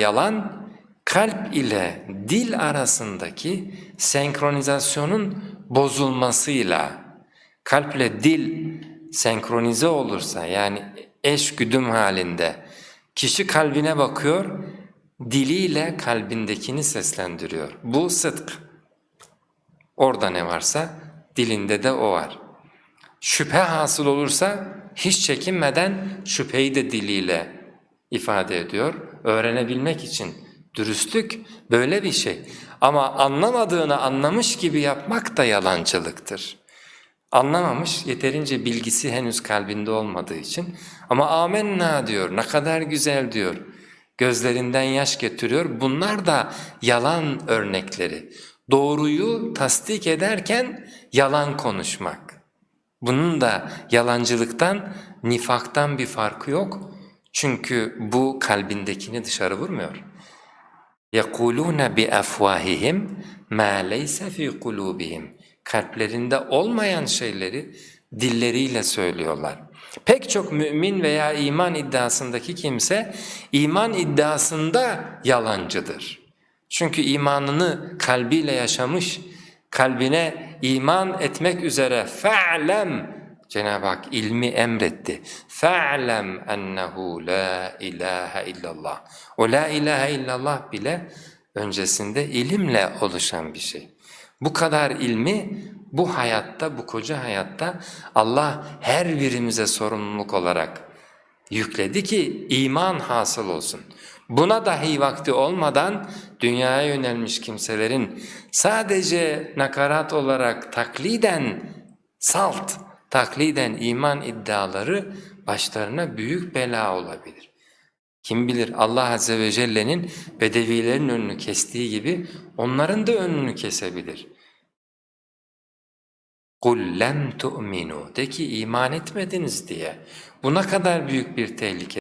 Yalan kalp ile dil arasındaki senkronizasyonun bozulmasıyla kalp ile dil senkronize olursa yani eş güdüm halinde kişi kalbine bakıyor, diliyle kalbindekini seslendiriyor. Bu sıdk. Orada ne varsa dilinde de o var. Şüphe hasıl olursa hiç çekinmeden şüpheyi de diliyle ifade ediyor. Öğrenebilmek için dürüstlük böyle bir şey. Ama anlamadığını anlamış gibi yapmak da yalancılıktır. Anlamamış, yeterince bilgisi henüz kalbinde olmadığı için ama amenna diyor, ne kadar güzel diyor. Gözlerinden yaş getiriyor. Bunlar da yalan örnekleri. Doğruyu tasdik ederken yalan konuşmak. Bunun da yalancılıktan, nifaktan bir farkı yok. Çünkü bu kalbindekini dışarı vurmuyor. يَقُولُونَ بِأَفْوَاهِهِمْ مَا لَيْسَ فِي قُلُوبِهِمْ Kalplerinde olmayan şeyleri dilleriyle söylüyorlar. Pek çok mümin veya iman iddiasındaki kimse iman iddiasında yalancıdır. Çünkü imanını kalbiyle yaşamış, kalbine iman etmek üzere fe'lem Cenab-ı Hak ilmi emretti. Fe'lem ennehu la ilahe illallah. O la ilahe illallah bile öncesinde ilimle oluşan bir şey. Bu kadar ilmi bu hayatta, bu koca hayatta Allah her birimize sorumluluk olarak yükledi ki iman hasıl olsun. Buna dahi vakti olmadan dünyaya yönelmiş kimselerin sadece nakarat olarak takliden salt, takliden iman iddiaları başlarına büyük bela olabilir. Kim bilir Allah Azze ve Celle'nin bedevilerin önünü kestiği gibi onların da önünü kesebilir. قُلْ لَمْ تُؤْمِنُوا De ki iman etmediniz diye. Bu ne kadar büyük bir tehlike.